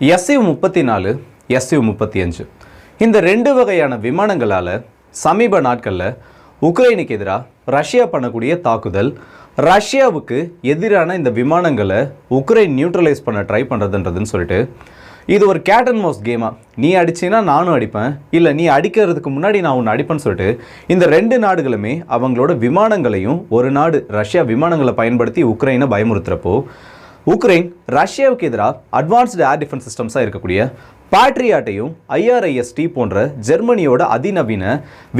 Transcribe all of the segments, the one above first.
SU முப்பத்தி நாலு SU முப்பத்தி அஞ்சு இந்த ரெண்டு வகையான விமானங்களால் சமீப நாட்களில் உக்ரைனுக்கு எதிராக ரஷ்யா பண்ணக்கூடிய தாக்குதல் ரஷ்யாவுக்கு எதிரான இந்த விமானங்களை உக்ரைன் நியூட்ரலைஸ் பண்ண ட்ரை பண்ணுறதுன்றதுன்னு சொல்லிட்டு இது ஒரு கேட் அண்ட் மோஸ் கேமா நீ அடிச்சின்னா நானும் அடிப்பேன் இல்லை நீ அடிக்கிறதுக்கு முன்னாடி நான் உன்னை அடிப்பேன்னு சொல்லிட்டு இந்த ரெண்டு நாடுகளுமே அவங்களோட விமானங்களையும் ஒரு நாடு ரஷ்யா விமானங்களை பயன்படுத்தி உக்ரைனை பயமுறுத்துறப்போ உக்ரைன் ரஷ்யாவுக்கு எதிராக அட்வான்ஸ்டு ஏர் டிஃபென்ஸ் சிஸ்டம்ஸாக இருக்கக்கூடிய பேட்ரியாட்டையும் ஐஆர்ஐஎஸ்டி போன்ற ஜெர்மனியோட அதிநவீன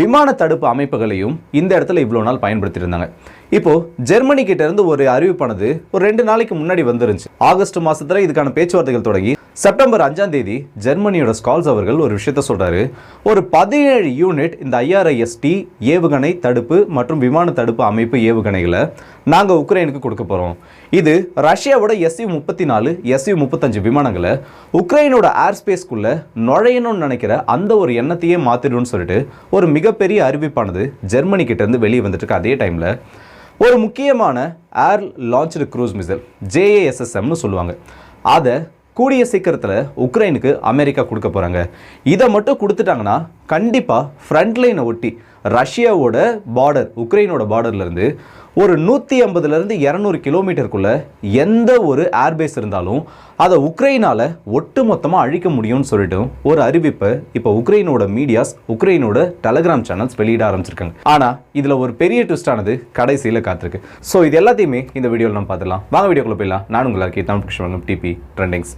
விமான தடுப்பு அமைப்புகளையும் இந்த இடத்துல இவ்வளோ நாள் பயன்படுத்தியிருந்தாங்க. இப்போ ஜெர்மனி கிட்ட இருந்து ஒரு அறிவிப்பானது ஒரு ரெண்டு நாளைக்கு முன்னாடி வந்துருந்துச்சு. ஆகஸ்ட் மாசத்துல இதுக்கான பேச்சுவார்த்தைகள் தொடங்கி செப்டம்பர் அஞ்சாம் தேதி ஜெர்மனியோட ஸ்கால்ஸ் அவர்கள் ஒரு விஷயத்த சொல்றாரு. ஒரு பதினேழு யூனிட் இந்த ஐஆர்ஐஎஸ்டி ஏவுகணை தடுப்பு மற்றும் விமான தடுப்பு அமைப்பு ஏவுகணைகளை நாங்கள் உக்ரைனுக்கு கொடுக்க போறோம். இது ரஷ்யாவோட எஸ்யூ முப்பத்தி நாலு எஸ்யூ முப்பத்தஞ்சு விமானங்களை உக்ரைனோட ஏர் ஸ்பேஸ்க்குள்ள நுழையணும்னு நினைக்கிற அந்த ஒரு எண்ணத்தையே மாத்திடும்னு சொல்லிட்டு ஒரு மிகப்பெரிய அறிவிப்பானது ஜெர்மனி கிட்ட இருந்து வெளியே வந்துட்டு இருக்கு. அதே டைம்ல ஒரு முக்கியமான ஏர் லான்ச்டு க்ரூஸ் மிசைல் ஜேஏஎஸ்எஸ்எம்னு சொல்லுவாங்க. அதை கூடிய சீக்கிரத்தில் உக்ரைனுக்கு அமெரிக்கா கொடுக்க போகிறாங்க இதை மட்டும் கொடுத்துட்டாங்கன்னா கண்டிப்பாக ஃப்ரண்ட் லைனை ஒட்டி ரஷ்யாவோட பார்டர் உக்ரைனோட பார்டர்லேருந்து ஒரு நூற்றி ஐம்பதுலேருந்து இரநூறு கிலோமீட்டருக்குள்ளே எந்த ஒரு ஏர்பேஸ் இருந்தாலும் அதை உக்ரைனால் ஒட்டு மொத்தமாக அழிக்க முடியும்னு சொல்லிட்டு ஒரு அறிவிப்பை இப்போ உக்ரைனோட மீடியாஸ் உக்ரைனோட டெலகிராம் சேனல்ஸ் வெளியிட ஆரம்பிச்சிருக்காங்க. ஆனால் இதில் ஒரு பெரிய ட்விஸ்டானது கடைசியில் காத்திருக்கு. ஸோ இது எல்லாத்தையுமே இந்த வீடியோவில் நம்ம பார்த்துலாம் வாங்க வீடியோக்குள்ள போயிடலாம். நான் உங்களுக்கு தமிழ் கிருஷ்ணன் டிபி ட்ரெண்டிங்ஸ்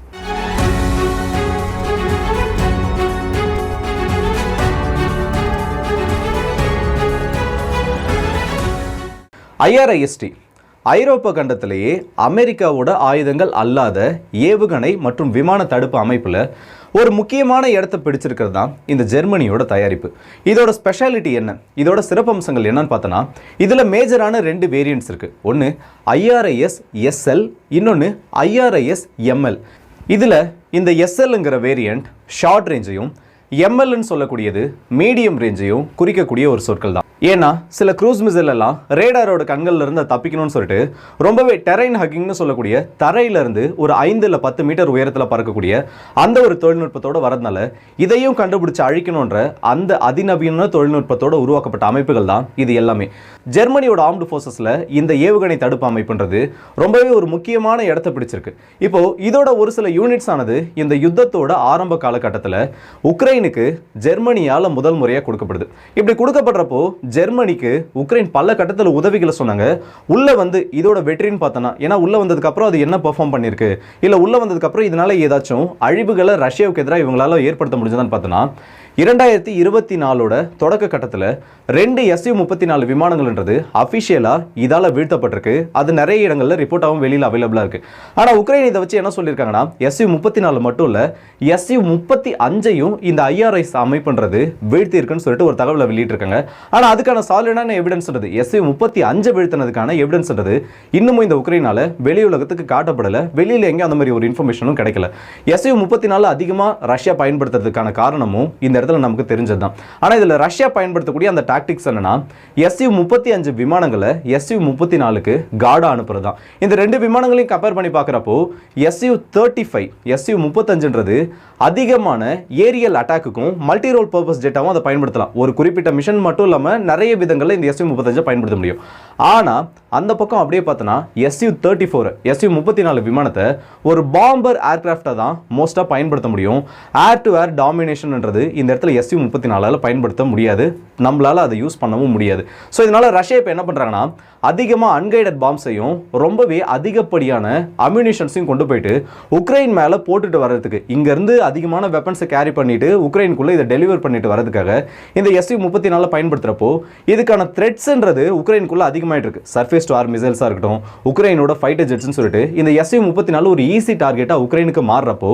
ஐஆர்ஐஎஸ்டி ஐரோப்பா கண்டத்திலேயே அமெரிக்காவோட ஆயுதங்கள் அல்லாத ஏவுகணை மற்றும் விமான தடுப்பு அமைப்பில் ஒரு முக்கியமான இடத்தை பிடிச்சிருக்கிறது தான் இந்த ஜெர்மனியோட தயாரிப்பு. இதோட ஸ்பெஷாலிட்டி என்ன? இதோட சிறப்பம்சங்கள் என்னன்னு பார்த்தோன்னா இதில் மேஜரான ரெண்டு வேரியன்ட்ஸ் இருக்குது ஒன்று ஐஆர்ஐஎஸ் எஸ்எல் இன்னொன்று ஐஆர்ஐஎஸ் எம்எல் இதில் இந்த எஸ்எல்ங்கிற வேரியண்ட் ஷார்ட் ரேஞ்சையும் எம்எல்னு சொல்லக்கூடியது மீடியம் ரேஞ்சையும் குறிக்கக்கூடிய ஒரு சொற்கள் தான். ஏன்னா சில க்ரூஸ் மிசைல் ரேடாரோட கண்கள்லேருந்து தப்பிக்கணும்னு சொல்லிட்டு ரொம்பவே டெரைன் ஹக்கிங்னு சொல்லக்கூடிய தரையிலேருந்து ஒரு ஐந்து இல்லை பத்து மீட்டர் உயரத்தில் பறக்கக்கூடிய அந்த ஒரு தொழில்நுட்பத்தோட வரதுனால இதையும் கண்டுபிடிச்சி அழிக்கணுன்ற அந்த அதிநவீன தொழில்நுட்பத்தோடு உருவாக்கப்பட்ட அமைப்புகள் தான் இது எல்லாமே. ஜெர்மனியோட ஆர்ம்டு ஃபோர்ஸஸில் இந்த ஏவுகணை தடுப்பு அமைப்புன்றது ரொம்பவே ஒரு முக்கியமான இடத்தை பிடிச்சிருக்கு. இப்போது இதோட ஒரு சில யூனிட்ஸ் ஆனது இந்த யுத்தத்தோட ஆரம்ப காலகட்டத்தில் உக்ரைனுக்கு ஜெர்மனியால் முதல் முறையாக கொடுக்கப்படுது. இப்படி கொடுக்கப்படுறப்போ ஜெர்மனிக்கு உக்ரைன் பல கட்டத்தில் உதவிகளை சொன்னாங்க. உள்ளே வந்து இதோட வெற்றின்னு பார்த்தோன்னா ஏன்னா உள்ளே வந்ததுக்கப்புறம் அது என்ன பெர்ஃபார்ம் பண்ணியிருக்கு இல்லை உள்ளே வந்ததுக்கப்புறம் இதனால ஏதாச்சும் அழிவுகளை ரஷ்யாவுக்கு எதிராக இவங்களால ஏற்படுத்த முடிஞ்சதான்னு பார்த்தோன்னா இரண்டாயிரத்தி இருபத்தி நாலோட தொடக்க கட்டத்தில் ரெண்டு எஸ்யூ முப்பத்தி நாலு விமானங்கள்ன்றது அஃபிஷியலாக இதால் வீழ்த்தப்பட்டிருக்கு. அது நிறைய இடங்களில் ரிப்போர்ட்டாகவும் வெளியில் அவைலபிளாக இருக்குது ஆனால் உக்ரைன் இதை வச்சு என்ன சொல்லியிருக்காங்கன்னா எஸ்யூ முப்பத்தி நாலு மட்டும் இல்லை எஸ்யூ முப்பத்தி அஞ்சையும் இந்த ஐஆர்ஐஸ் அமைப்புன்றது வீழ்த்தியிருக்குன்னு சொல்லிட்டு ஒரு தகவலை வெளியிட்டிருக்காங்க. ஆனால் அதுக்கான சாலிடான எவிடன்ஸ்ன்றது எஸ்யூ முப்பத்தி அஞ்சு வீழ்த்தினதுக்கான எவிடன்ஸ்ன்றது இன்னமும் இந்த உக்ரைனால் வெளி உலகத்துக்கு காட்டப்படலை. வெளியில் எங்கேயும் அந்த மாதிரி ஒரு இன்ஃபர்மேஷனும் கிடைக்கல. எஸ்யூ முப்பத்தி நாலு அதிகமாக ரஷ்யா பயன்படுத்துறதுக்கான காரணமும் இந்த இடத்துல நமக்கு தெரிஞ்சது தான் ஆனால் இதில் ரஷ்யா பயன்படுத்தக்கூடிய அந்த டாக்டிக்ஸ் என்னன்னா எஸ்யூ முப்பத்தி அஞ்சு விமானங்களை எஸ்யூ முப்பத்தி நாலுக்கு கார்டா அனுப்புறது தான் இந்த ரெண்டு விமானங்களையும் கம்பேர் பண்ணி பார்க்குறப்போ எஸ்யூ தேர்ட்டி ஃபைவ் எஸ்யூ முப்பத்தஞ்சுன்றது அதிகமான ஏரியல் அட்டாக்குக்கும் மல்டி ரோல் பர்பஸ் ஜெட்டாகவும் அதை பயன்படுத்தலாம். ஒரு குறிப்பிட்ட மிஷன் மட்டும் இல்லாமல் நிறைய விதங்களில் இந்த எஸ்யூ முப்பத்தஞ்சை பயன்படுத்த முடியும். ஆனால் அந்த பக்கம் அப்படியே பார்த்தோன்னா எஸ்யூ தேர்ட்டி ஃபோர் எஸ்யூ முப்பத்தி நாலு விமானத்தை ஒரு பாம்பர் ஏர்கிராஃப்டை தான் மோஸ்ட்டாக பயன்படுத்த முடியும். ஏர் டு ஏர் டாமினேஷன்ன்றது இந்த இடத்துல எஸ்யூ முப்பத்தி நாலால் பயன்படுத்த முடியாது. நம்மளால் அதை யூஸ் பண்ணவும் முடியாது. ஸோ இதனால் ரஷ்யா இப்போ என்ன பண்ணுறாங்கன்னா அதிகமாக அன்கைடட் பாம்ஸையும் ரொம்பவே அதிகப்படியான அம்யூனிஷன்ஸையும் கொண்டு போயிட்டு உக்ரைன் மேலே போட்டுட்டு வர்றதுக்கு இங்கேருந்து அதிகமான வெப்பன்ஸை கேரி பண்ணிட்டு உக்ரைனுக்குள்ளே இதை டெலிவர் பண்ணிட்டு வரதுக்காக இந்த எஸ்யூ முப்பத்தி நாலில் பயன்படுத்துகிறப்போ இதுக்கான த்ரெட்ஸ்ன்றது உக்ரைனுக்குள்ளே அதிகமாகிட்டு இருக்கு. சர்ஃபேஸ் டு ஆர் மிசைல்ஸாக இருக்கட்டும் உக்ரைனோட ஃபைட்டர் ஜெட்ஸ்னு சொல்லிட்டு இந்த எஸ்யூ முப்பத்தி நாலு ஒரு ஈஸி டார்கெட்டாக உக்ரைனுக்கு மாறுறப்போ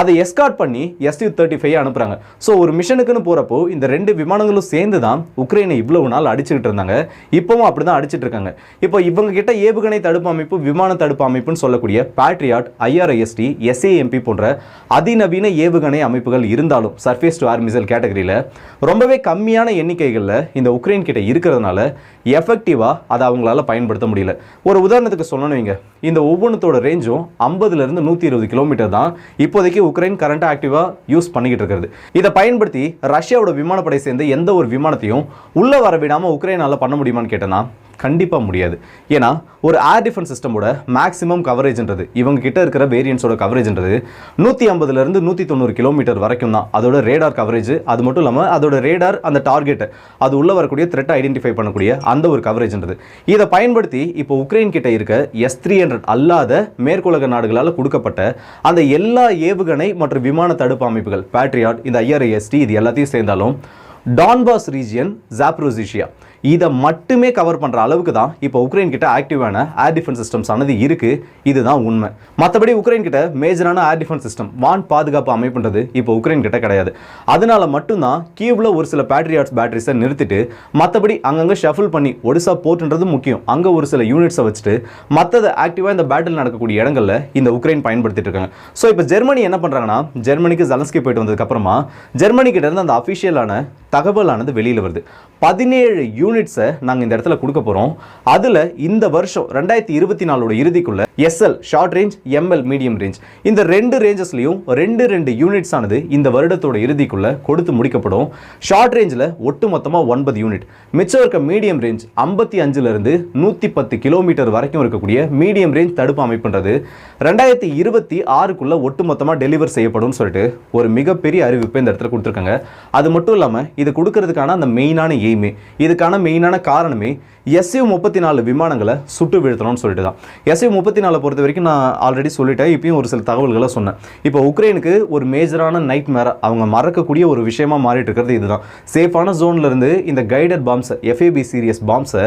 அதை எஸ்கார்ட் பண்ணி எஸ்யூ தேர்ட்டி ஃபைவ் அனுப்புகிறாங்க ஸோ ஒரு மிஷனுக்குன்னு போகிறப்போ இந்த ரெண்டு விமானங்களும் சேர்ந்து தான் உக்ரைனை இவ்வளவு நாள் அடிச்சுக்கிட்டு இருந்தாங்க. இப்போவும் அப்படி தான் அடிச்சிட்டு இருக்காங்க. இப்போ இவங்க கிட்ட ஏவுகணை தடுப்பு அமைப்பு விமான தடுப்பு அமைப்புன்னு சொல்லக்கூடிய பேட்ரியாட் ஐஆர்ஐஎஸ்டி எஸ்ஏஎம்பி போன்ற அதிநவீன ஏவுகணை அமைப்புகள் இருந்தாலும் சர்ஃபேஸ் டு ஆர் மிசைல் கேட்டகரியில் ரொம்பவே கம்மியான எண்ணிக்கைகளில் இந்த உக்ரைன் கிட்ட இருக்கிறதுனால எஃபெக்டிவாக அதை அவங்களால பயன் பயன்படுத்த முடியல. ஒரு உதாரணத்துக்கு சொல்லணும் வைங்க. இந்த ஒவ்வொன்றத்தோட ரேஞ்சும் ஐம்பதுலேருந்து நூற்றி இருபது கிலோமீட்டர் தான் இப்போதைக்கு உக்ரைன் கரண்ட் ஆக்டிவாக யூஸ் பண்ணிக்கிட்டு இருக்கிறது. இதை பயன்படுத்தி ரஷ்யாவோட விமானப்படை சேர்ந்த எந்த ஒரு விமானத்தையும் உள்ளே வர விடாமல் உக்ரைனால் பண்ண முடியுமான்னு கேட்டேன்னா கண்டிப்பாக முடியாது. ஏன்னா ஒரு ஏர் டிஃபென்ஸ் சிஸ்டமோட மேக்ஸிமம் கவரேஜ்ன்றது இவங்க கிட்ட இருக்கிற வேரியன்ஸோட கவரேஜ்ன்றது நூற்றி ஐம்பதுலேருந்து நூற்றி தொண்ணூறு கிலோமீட்டர் வரைக்கும் தான். அதோட ரேடார் கவரேஜ் அது மட்டும் இல்லாமல் அதோட ரேடார் அந்த டார்கெட் அது உள்ளே வரக்கூடிய த்ரெட்டை ஐடென்டிஃபை பண்ணக்கூடிய அந்த ஒரு கவரேஜ்ன்றது இதை பயன்படுத்தி இப்போ உக்ரைன் கிட்ட இருக்க எஸ் த்ரீ ஹண்ட்ரட் அல்லாத மேற்குலக நாடுகளால் கொடுக்கப்பட்ட அந்த எல்லா ஏவுகணை மற்றும் விமான தடுப்பு அமைப்புகள் பேட்ரியாட் இந்த ஐஆர்ஐஎஸ்டி இது எல்லாத்தையும் சேர்ந்தாலும் டான்பாஸ் ரீஜியன் ஜாப்ரோசிஷியா இதை மட்டுமே கவர் பண்ணுற அளவுக்கு தான் இப்போ உக்ரைன் கிட்ட ஆக்டிவான ஏர் டிஃபென்ஸ் சிஸ்டம்ஸ் ஆனது இருக்கு. இதுதான் உண்மை. மற்றபடி உக்ரைன் கிட்ட மேஜரான ஏர் டிஃபென்ஸ் சிஸ்டம் வான் பாதுகாப்பு அமைப்புன்றது இப்போ உக்ரைன் கிட்ட கிடையாது. அதனால மட்டும்தான் கீவ்ல ஒரு சில பேட்ரியாட்ஸ் பேட்டரிஸை நிறுத்திட்டு மற்றபடி அங்கங்கே ஷஃபிள் பண்ணி ஒடிசா போர்ட்ன்றது முக்கியம். அங்கே ஒரு சில யூனிட்ஸை வச்சுட்டு மற்றதை ஆக்டிவாக இந்த பேட்டில் நடக்கக்கூடிய இடங்களில் இந்த உக்ரைன் பயன்படுத்திட்டு இருக்காங்க. ஸோ இப்போ ஜெர்மனி என்ன பண்ணுறாங்கன்னா ஜெர்மனிக்கு ஜலன்ஸ்கி போயிட்டு வந்ததுக்கப்புறமா ஜெர்மனி கிட்ட இருந்து அந்த அஃபிஷியலான தகவலானது வெளியில் வருது. பதினேழு யூனிட் யூனிட்ஸை நாங்கள் இந்த இடத்துல கொடுக்க போகிறோம் அதில் இந்த வருஷம் ரெண்டாயிரத்தி இருபத்தி நாலோட இறுதிக்குள்ள SL short range ML medium range இந்த ரெண்டு ரேஞ்சஸ்லையும் ரெண்டு ரெண்டு யூனிட்ஸ் ஆனது இந்த வருடத்தோட இறுதிக்குள்ளே கொடுத்து முடிக்கப்படும். ஷார்ட் ரேஞ்சில் ஒட்டு மொத்தமாக ஒன்பது யூனிட் மிச்சம் இருக்க மீடியம் ரேஞ்ச் ஐம்பத்தி அஞ்சுலேருந்து நூற்றி பத்து கிலோமீட்டர் வரைக்கும் இருக்கக்கூடிய மீடியம் ரேஞ்ச் தடுப்பு அமைப்புன்றது. ரெண்டாயிரத்தி இருபத்தி ஆறுக்குள்ளே ஒட்டு மொத்தமாக டெலிவர் செய்யப்படும் சொல்லிட்டு ஒரு மிகப்பெரிய அறிவிப்பை இந்த இடத்துல கொடுத்துருக்காங்க. அது மட்டும் இல்லாமல் இது கொடுக்கறதுக்கான அந்த மெயினான எய்மே இதுக்கான மெயினான காரணமே எஸ்யூ முப்பத்தி நாலு விமானங்களை சுட்டு வீழ்த்தணும்னு சொல்லிட்டு தான் எஸ்யூ முப்பத்தி நாலு பொறுத்த வரைக்கும் நான் ஆல்ரெடி சொல்லிட்டேன். இப்பயும் ஒரு சில தகவல்களை சொன்னேன். இப்போ உக்ரைனுக்கு ஒரு மேஜரான நைட் மேர அவங்க மறக்கக்கூடிய ஒரு விஷயமா மாறிட்டு இருக்கிறது இதுதான். சேஃபான ஜோன்ல இருந்து இந்த கைடட் பாம்ஸ் எஃப்ஏபி சீரியஸ் பாம்ஸை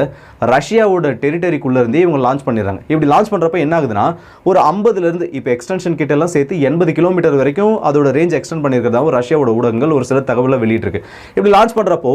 ரஷ்யாவோட டெரிட்டரிக்குள்ள இருந்தே இவங்க லான்ச் பண்ணிடுறாங்க. இப்படி லான்ச் பண்றப்ப என்ன ஆகுதுன்னா ஒரு ஐம்பதுல இருந்து இப்போ எக்ஸ்டென்ஷன் கிட்ட எல்லாம் சேர்த்து எண்பது கிலோமீட்டர் வரைக்கும் அதோட ரேஞ்ச் எக்ஸ்டெண்ட் பண்ணியிருக்கிறதாவும் ரஷ்யாவோட ஊடகங்கள் ஒரு சில தகவலை வெளியிட்டிருக்கு. இப்படி லான்ச் பண்றப்போ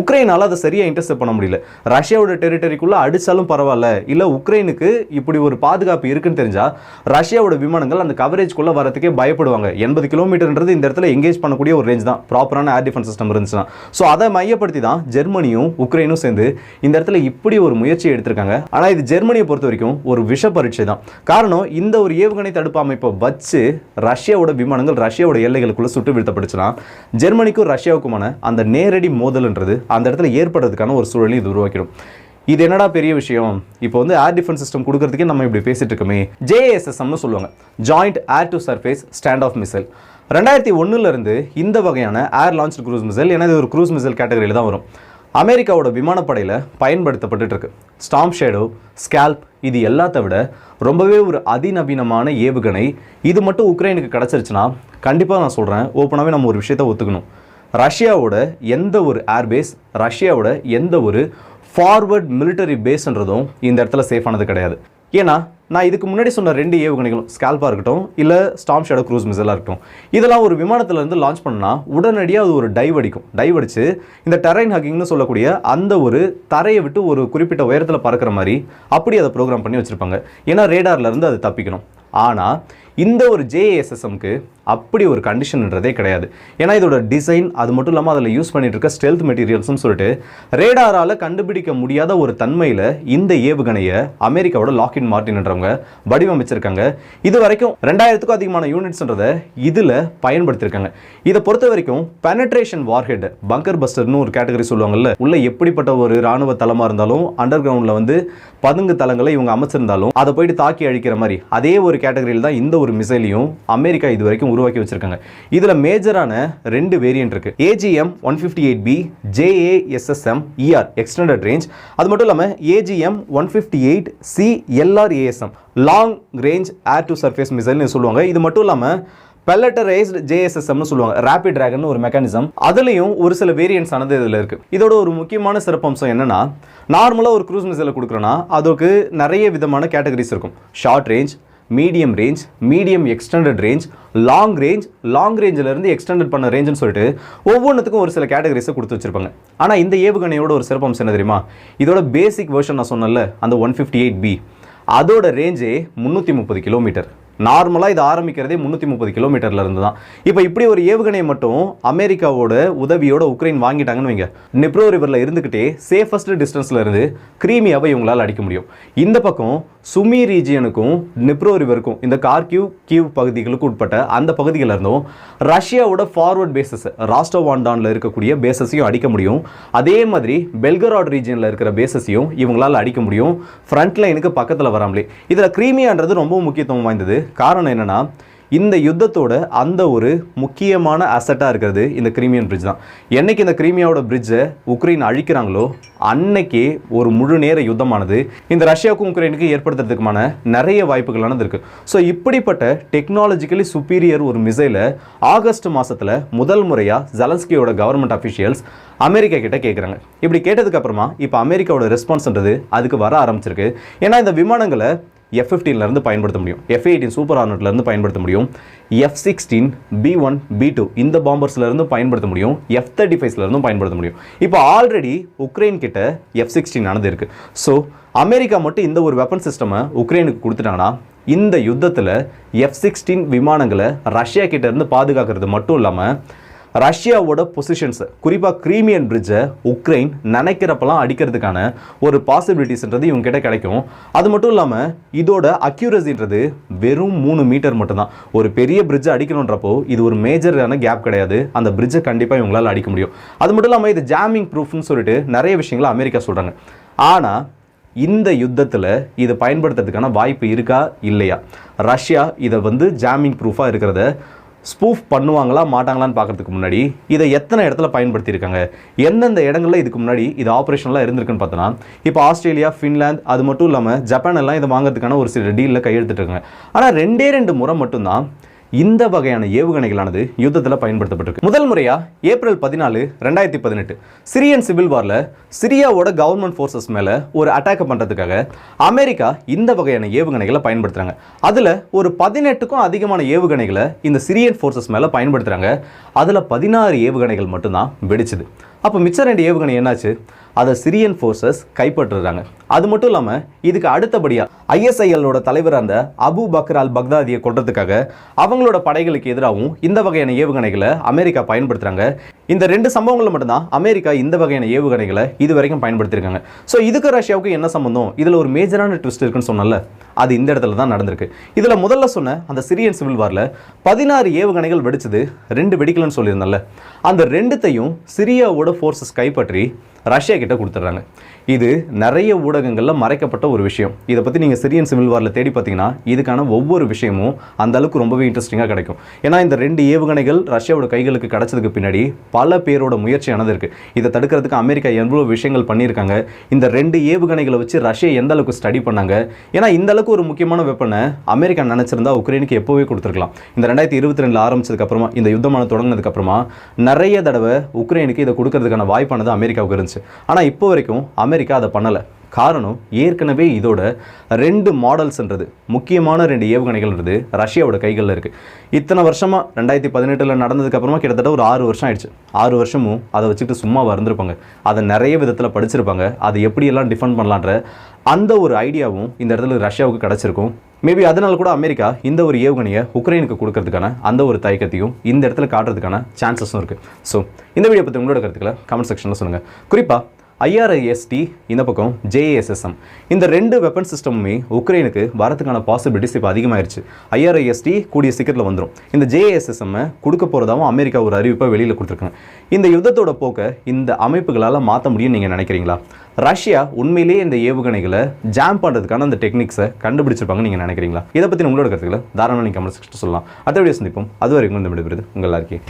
உக்ரைனால அதை சரியாக இன்டர்செப்ட் பண்ண முடியல. ரஷ்யாவோட டெரிட்டரிக்குள்ளே அடித்தாலும் பரவாயில்ல. இல்லை உக்ரைனுக்கு இப்படி ஒரு பாதுகாப்பு இருக்குன்னு தெரிஞ்சால் ரஷ்யாவோட விமானங்கள் அந்த கவரேஜ்குள்ளே வரத்துக்கே பயப்படுவாங்க. எண்பது கிலோமீட்டர்ன்றது இந்த இடத்துல எங்கேஜ் பண்ணக்கூடிய ஒரு ரேஞ்ச் தான். ப்ராப்பரான ஏர் டிஃபென்ஸ் சிஸ்டம் இருந்துச்சுன்னா. ஸோ அதை மையப்படுத்தி தான் ஜெர்மனியும் உக்ரைனும் சேர்ந்து இந்த இடத்துல இப்படி ஒரு முயற்சி எடுத்திருக்காங்க. ஆனால் இது ஜெர்மனியை பொறுத்த வரைக்கும் ஒரு விஷ பரீட்சை தான். காரணம் இந்த ஒரு ஏவுகணை தடுப்பு அமைப்பை வச்சு ரஷ்யாவோட விமானங்கள் ரஷ்யாவோட எல்லைகளுக்குள்ளே சுட்டு வீழ்த்தப்பட்டுச்சுன்னா ஜெர்மனிக்கும் ரஷ்யாவுக்குமான அந்த நேரடி மோதல்ன்றது அந்த இடத்துல ஏற்படுறதுக்கான ஒரு சூழலை இது உருவாக்கிடும். இது என்னடா பெரிய விஷயம்? இப்போ வந்து ஏர் டிஃபென்ஸ் சிஸ்டம் கொடுக்கறதுக்கே நம்ம இப்படி பேசிட்டு இருக்கோமே. ஜேஎஸ்எஸ்எம்னு சொல்லுவாங்க. Joint air to surface stand off missile ரெண்டாயிரத்தி ஒன்றுலேருந்து இந்த வகையான ஏர் லான்ச் க்ரூஸ் மிசைல் ஏன்னா இது ஒரு க்ரூஸ் மிசைல் கேட்டகரியில் தான் வரும். அமெரிக்காவோட விமானப்படையில் பயன்படுத்தப்பட்டுட்டு இருக்கு. ஸ்டாம் ஷேடோ ஸ்கேல்ப் இது எல்லாத்த விட ரொம்பவே ஒரு அதிநவீனமான ஏவுகணை. இது மட்டும் உக்ரைனுக்கு கிடச்சிருச்சுன்னா கண்டிப்பாக நான் சொல்கிறேன் ஓப்பனாகவே நம்ம ஒரு விஷயத்தை ஒத்துக்கணும். ரஷ்யாவோட எந்த ஒரு ஏர்பேஸ் ரஷ்யாவோட எந்த ஒரு ஃபார்வர்ட் மிலிட்டரி பேஸ்ன்றதும் இந்த இடத்துல சேஃபானது கிடையாது. ஏன்னா நான் இதுக்கு முன்னாடி சொன்ன ரெண்டு ஏவுகணைகளும் ஸ்கால்பாக இருக்கட்டும் இல்லை ஸ்டாம் ஷேடோ க்ரூஸ் மிசைலாக இருக்கட்டும். இதெல்லாம் ஒரு விமானத்துலேருந்து லான்ச் பண்ணால் உடனடியாக அது ஒரு டைவ் அடிக்கும். டைவ் அடிச்சு இந்த டெரைன் ஹக்கிங்னு சொல்லக்கூடிய அந்த ஒரு தரையை விட்டு ஒரு குறிப்பிட்ட உயரத்தில் பறக்கிற மாதிரி அப்படி அதை ப்ரோக்ராம் பண்ணி வச்சுருப்பாங்க. ஏன்னா ரேடார்லேருந்து அது தப்பிக்கணும். ஆனால் இந்த ஒரு ஜேஏஎஸ்எஸ்எம்க்கு அப்படி ஒரு கண்டிஷன்ன்றதே கிடையாது. ஏன்னா இதோட டிசைன் அது மட்டும் இல்லாமல் அதில் யூஸ் பண்ணிட்டு இருக்க ஸ்டெல்த் மெட்டீரியல்ஸ்னு சொல்லிட்டு ரேடாரால் கண்டுபிடிக்க முடியாத ஒரு தன்மையில் இந்த ஏவுகணையை அமெரிக்காவோட லாக்இன் மார்டின்ன்றவங்க வடிவமைச்சிருக்காங்க. இது வரைக்கும் ரெண்டாயிரத்துக்கும் அதிகமான யூனிட்ஸ்ன்றதை இதில் பயன்படுத்தியிருக்காங்க இதை பொறுத்த வரைக்கும் பெனட்ரேஷன் வார்ஹெட் பங்கர் பஸ்டர்னு ஒரு கேட்டகரி சொல்லுவாங்கல்ல உள்ள எப்படிப்பட்ட ஒரு ராணுவ தளமாக இருந்தாலும் அண்டர் கிரவுண்டில் வந்து பதுங்கு தளங்களை இவங்க அமைச்சிருந்தாலும் அதை போயிட்டு தாக்கி அழிக்கிற மாதிரி அதே ஒரு கேட்டகரியில் தான் இந்த ஒரு மிசைலையும் அமெரிக்கா இது வரைக்கும் உருவாக்கி வச்சிருக்காங்க. இதுல மேஜரான ரெண்டு வேரியன்ட் இருக்கு. AGM one fifty eight B JASSM ER extended range அது மட்டும் இல்லாமல் AGM one fifty eight C LRASM long range air to surface மிசைல்னு சொல்லுவாங்க. இது மட்டும் இல்லாமல் பெல்லட்டரைஸ்டு ஜேஎஸ்எஸ்எம்னு சொல்லுவாங்க. ரேபிட் டிராகன் ஒரு மெக்கானிசம் அதுலேயும் ஒரு சில வேரியன்ஸ் ஆனது இதில் இருக்குது இதோட ஒரு முக்கியமான சிறப்பம்சம் என்னென்னா நார்மலாக ஒரு க்ரூஸ் மிசைலை கொடுக்குறோன்னா அதுக்கு நிறைய விதமான கேட்டகரிஸ் இருக்கும். Short range medium range medium extended range long range long ரேஞ்சிலேருந்து extended பண்ண ரேஞ்சுன்னு சொல்லிட்டு ஒவ்வொன்றுத்துக்கும் ஒரு சில கேட்டகரிஸை கொடுத்து வச்சிருப்பாங்க. ஆனால் இந்த ஏவுகணையோட ஒரு சிறப்பம்சம் என்ன தெரியுமா? இதோட பேசிக் வேர்ஷன் நான் சொன்னேன்ல அந்த ஒன் ஃபிஃப்டி எயிட் பி அதோட ரேஞ்சே முந்நூற்றி முப்பது கிலோமீட்டர் நார்மலாக இது ஆரம்பிக்கிறதே முந்நூற்றி முப்பது கிலோமீட்டர்லேருந்து தான் இப்போ இப்படி ஒரு ஏவுகணையை மட்டும் அமெரிக்காவோட உதவியோட உக்ரைன் வாங்கிட்டாங்கன்னு வைங்க. நிப்ரோ ரிவரில் இருந்துக்கிட்டே சேஃபஸ்ட் டிஸ்டன்ஸில் இருந்து கிரீமியாவை இவங்களால் அடிக்க முடியும். இந்த பக்கம் சுமி ரீஜியனுக்கும் நிப்ரோ ரிவருக்கும் இந்த கார்கியூ கியூ பகுதிகளுக்கு உட்பட்ட அந்த பகுதிகளில் இருந்தும் ரஷ்யாவோட ஃபார்வர்ட் பேசஸ் ராஸ்டோவான்டானில் இருக்கக்கூடிய பேசஸையும் அடிக்க முடியும். அதே மாதிரி பெல்கராட் ரீஜியனில் இருக்கிற பேசஸையும் இவங்களால் அடிக்க முடியும். ஃப்ரண்ட் லைனுக்கு பக்கத்தில் வராமலே. இதில் கிரீமியான்றது ரொம்ப முக்கியத்துவம் வாய்ந்தது. காரணம் என்னன்னா இந்த யுத்தத்தோட அந்த ஒரு முக்கியமான அசட்டாக இருக்கிறது இந்த கிரீமியன் பிரிட்ஜ் தான். என்றைக்கு இந்த கிரீமியாவோட பிரிட்ஜை உக்ரைன் அழிக்கிறாங்களோ அன்னைக்கே ஒரு முழு நேர யுத்தமானது இந்த ரஷ்யாவுக்கும் உக்ரைனுக்கு ஏற்படுத்துறதுக்குமான நிறைய வாய்ப்புகளானது இருக்குது ஸோ இப்படிப்பட்ட டெக்னாலஜிக்கலி சுப்பீரியர் ஒரு மிசைலை ஆகஸ்ட் மாதத்தில் முதல் முறையாக ஜலன்ஸ்கியோட கவர்மெண்ட் அஃபிஷியல்ஸ் அமெரிக்கா கிட்ட கேட்குறாங்க இப்படி கேட்டதுக்கப்புறமா இப்போ அமெரிக்காவோட ரெஸ்பான்ஸ்ன்றது அதுக்கு வர ஆரம்பிச்சிருக்கு. ஏன்னா இந்த விமானங்களை எஃப் ஃபிஃப்டீன்லேருந்து பயன்படுத்த முடியும். எஃப் எயிட்டீன் சூப்பர் இருந்து பயன்படுத்த முடியும். F sixteen B one B two இந்த பாம்பர்ஸ்லேருந்து பயன்படுத்த முடியும். எஃப் தேர்ட்டி இருந்தும் பயன்படுத்த முடியும். இப்போ ஆல்ரெடி உக்ரைன் கிட்ட எஃப் சிக்ஸ்டீன் ஆனது இருக்குது ஸோ அமெரிக்கா மட்டும் இந்த ஒரு வெப்பன் சிஸ்டமை உக்ரைனுக்கு கொடுத்துட்டாங்கன்னா இந்த யுத்தத்தில் எஃப் சிக்ஸ்டீன் விமானங்களை ரஷ்யா கிட்டேருந்து பாதுகாக்கிறது மட்டும் இல்லாமல் ரஷ்யாவோட பொசிஷன்ஸை குறிப்பாக கிரீமியன் பிரிட்ஜை உக்ரைன் நினைக்கிறப்பெல்லாம் அடிக்கிறதுக்கான ஒரு பாசிபிலிட்டிஸ்ன்றது இவங்க கிட்ட கிடைக்கும். அது மட்டும் இல்லாமல் இதோட அக்யூரசின்றது வெறும் மூணு மீட்டர் மட்டும்தான். ஒரு பெரிய பிரிட்ஜை அடிக்கணுன்றப்போ இது ஒரு மேஜரான கேப் கிடையாது. அந்த பிரிட்ஜை கண்டிப்பாக இவங்களால் அடிக்க முடியும். அது மட்டும் இல்லாமல் இது ஜாமிங் ப்ரூஃப்னு சொல்லிட்டு நிறைய விஷயங்களை அமெரிக்கா சொல்கிறாங்க ஆனால் இந்த யுத்தத்தில் இது பயன்படுத்துறதுக்கான வாய்ப்பு இருக்கா? இல்லையா? ரஷ்யா இதை வந்து ஜாமிங் ப்ரூஃபாக இருக்கிறத ஸ்பூஃப் பண்ணுவாங்களா மாட்டாங்களான்னு பார்க்குறதுக்கு முன்னாடி இதை எத்தனை இடத்துல பயன்படுத்தியிருக்காங்க? எந்தெந்த இடங்கள்ல இதுக்கு முன்னாடி இது ஆப்ரேஷன்லாம் இருந்திருக்குன்னு பார்த்தோன்னா இப்போ ஆஸ்திரேலியா ஃபின்லாந்து அது மட்டும் இல்லாமல் ஜப்பான் எல்லாம் இதை வாங்குறதுக்கான ஒரு சில டீலில் கையெழுத்துட்டுருக்காங்க. ஆனால் ரெண்டே ரெண்டு முறை மட்டும்தான் இந்த வகையான ஏவுகணைகளானது யுத்தத்தில் பயன்படுத்தப்பட்டிருக்கு. முதல் முறையா ஏப்ரல் பதினாலு ரெண்டாயிரத்தி பதினெட்டு. சிரியன் சிவில் வார்ல சிரியாவோட கவர்மெண்ட் ஃபோர்ஸஸ் மேல ஒரு அட்டாக் பண்றதுக்காக அமெரிக்கா இந்த வகையான ஏவுகணைகளை பயன்படுத்துறாங்க. அதுல ஒரு பதினெட்டுக்கும் அதிகமான ஏவுகணைகளை இந்த சிரியன் ஃபோர்ஸஸ் மேல பயன்படுத்துறாங்க. அதுல பதினாறு ஏவுகணைகள் மட்டும்தான் வெடிச்சது. அப்போ மிச்சம் ரெண்டு ஏவுகணை என்னாச்சு? அதை சிரியன் ஃபோர்ஸஸ் கைப்பற்றுறாங்க அது மட்டும் இல்லாமல் இதுக்கு அடுத்தபடியாக ஐஎஸ்ஐஎல்லோட தலைவர் அந்த அபு பக்ர் அல் பக்தாதியை கொள்றதுக்காக அவங்களோட படைகளுக்கு எதிராகவும் இந்த வகையான ஏவுகணைகளை அமெரிக்கா பயன்படுத்துகிறாங்க இந்த ரெண்டு சம்பவங்களும் மட்டும்தான் அமெரிக்கா இந்த வகையான ஏவுகணைகளை இது வரைக்கும் பயன்படுத்தியிருக்காங்க. ஸோ இதுக்கு ரஷ்யாவுக்கு என்ன சம்பந்தம்? இதில் ஒரு மேஜரான ட்விஸ்ட் இருக்குன்னு சொன்னல அது இந்த இடத்துல தான் நடந்திருக்கு. இதில் முதல்ல சொன்ன அந்த சிரியன் சிவில் வாரில் பதினாறு ஏவுகணைகள் வெடிச்சது ரெண்டு வெடிக்கலன்னு சொல்லியிருந்தேன்ல. அந்த ரெண்டுத்தையும் சிரியாவோட ஃபோர்ஸஸ் கைப்பற்றி ரஷ்யா கிட்ட கொடுத்துட்றாங்க. இது நிறைய ஊடகங்களில் மறைக்கப்பட்ட ஒரு விஷயம். இதை பற்றி நீங்கள் சிரியன் சிவில் வாரில் தேடி பார்த்தீங்கன்னா இதுக்கான ஒவ்வொரு விஷயமும் அந்த அளவுக்கு ரொம்பவே இன்ட்ரெஸ்டிங்காக கிடைக்கும். ஏன்னா இந்த ரெண்டு ஏவுகணைகள் ரஷ்யாவோட கைகளுக்கு கிடைச்சதுக்கு பின்னாடி பல பேரோட முயற்சியானது இருக்குது இதை தடுக்கிறதுக்கு அமெரிக்கா எவ்வளோ விஷயங்கள் பண்ணியிருக்காங்க. இந்த ரெண்டு ஏவுகணைகளை வச்சு ரஷ்யா எந்த அளவுக்கு ஸ்டடி பண்ணாங்க. ஏன்னா இந்த அளவுக்கு ஒரு முக்கியமான வெப்பனை அமெரிக்கா நினச்சிருந்தா உக்ரைனுக்கு எப்போவே கொடுத்துருக்கலாம். இந்த ரெண்டாயிரத்தி இருபத்தி ரெண்டில் ஆரம்பிச்சதுக்கப்புறமா இந்த யுத்தமான தொடங்கினதுக்கப்புறமா நிறைய தடவை உக்ரைனுக்கு இதை கொடுக்கறதுக்கான வாய்ப்பானது அமெரிக்காவுக்கு இருந்துச்சு. ஆனால் இப்போ வரைக்கும் அமெரிக்கா அதை பண்ணலை. காரணம் ஏற்கனவே இதோட ரெண்டு மாடல்ஸ்ன்றது முக்கியமான ரெண்டு ஏவுகணைகள்ன்றது ரஷ்யாவோட கைகளில் இருக்குது இத்தனை வருஷமாக ரெண்டாயிரத்தி பதினெட்டில் நடந்ததுக்கப்புறமா கிட்டத்தட்ட ஒரு ஆறு வருஷம் ஆயிடுச்சு. ஆறு வருஷமும் அதை வச்சுக்கிட்டு சும்மா இருந்திருப்பாங்க அதை நிறைய விதத்தில் படிச்சிருப்பாங்க. அதை எப்படியெல்லாம் டிஃபெண்ட் பண்ணலான்ற அந்த ஒரு ஐடியாவும் இந்த இடத்துல ரஷ்யாவுக்கு கிடச்சிருக்கும். மேபி அதனால கூட அமெரிக்கா இந்த ஒரு ஏவுகணையை உக்ரைனுக்கு கொடுக்கறதுக்கான அந்த ஒரு தயக்கத்தையும் இந்த இடத்துல காட்டுறதுக்கான சான்சஸும் இருக்குது ஸோ இந்த வீடியோ பற்றி உங்களோட கருத்துக்களை கமெண்ட் செக்ஷனில் சொல்லுங்கள் குறிப்பாக ஐஆர்ஐஎஸ்டி இந்த பக்கம் ஜேஏஎஸ்எஸ்எம் இந்த ரெண்டு வெப்பன் சிஸ்டமுமே உக்ரைனுக்கு வரதுக்கான பாசிபிலிட்டிஸ் இப்போ அதிகமாயிருச்சு. ஐஆர்ஐஎஸ்டி கூடிய சீக்கிரத்தில் வந்துடும் இந்த ஜேஏஎஸ்எஸ்எம் கொடுக்க போகிறதாவும் அமெரிக்கா ஒரு அறிவிப்பை வெளியில் கொடுத்துருக்காங்க. இந்த யுத்தத்தோட போக்கை இந்த அமைப்புகளால் மாற்ற முடியும்னு நீங்கள் நினைக்கிறீங்களா? ரஷ்யா உண்மையிலேயே இந்த ஏவுகணைகளை ஜாம் பண்ணுறதுக்கான அந்த டெக்னிக்ஸை கண்டுபிடிச்சிருப்பாங்கன்னு நீங்கள் நினைக்கிறீங்களா? இதை பற்றி உங்களோட கருத்துக்களை தாராளமாக நீங்கள் கமெண்ட் செக்ஷன் சொல்லலாம். அடுத்த வீடியோ சந்திப்போம். அது வரைக்கும் இந்த விடுபடுது உங்கள் எல்லாருக்கே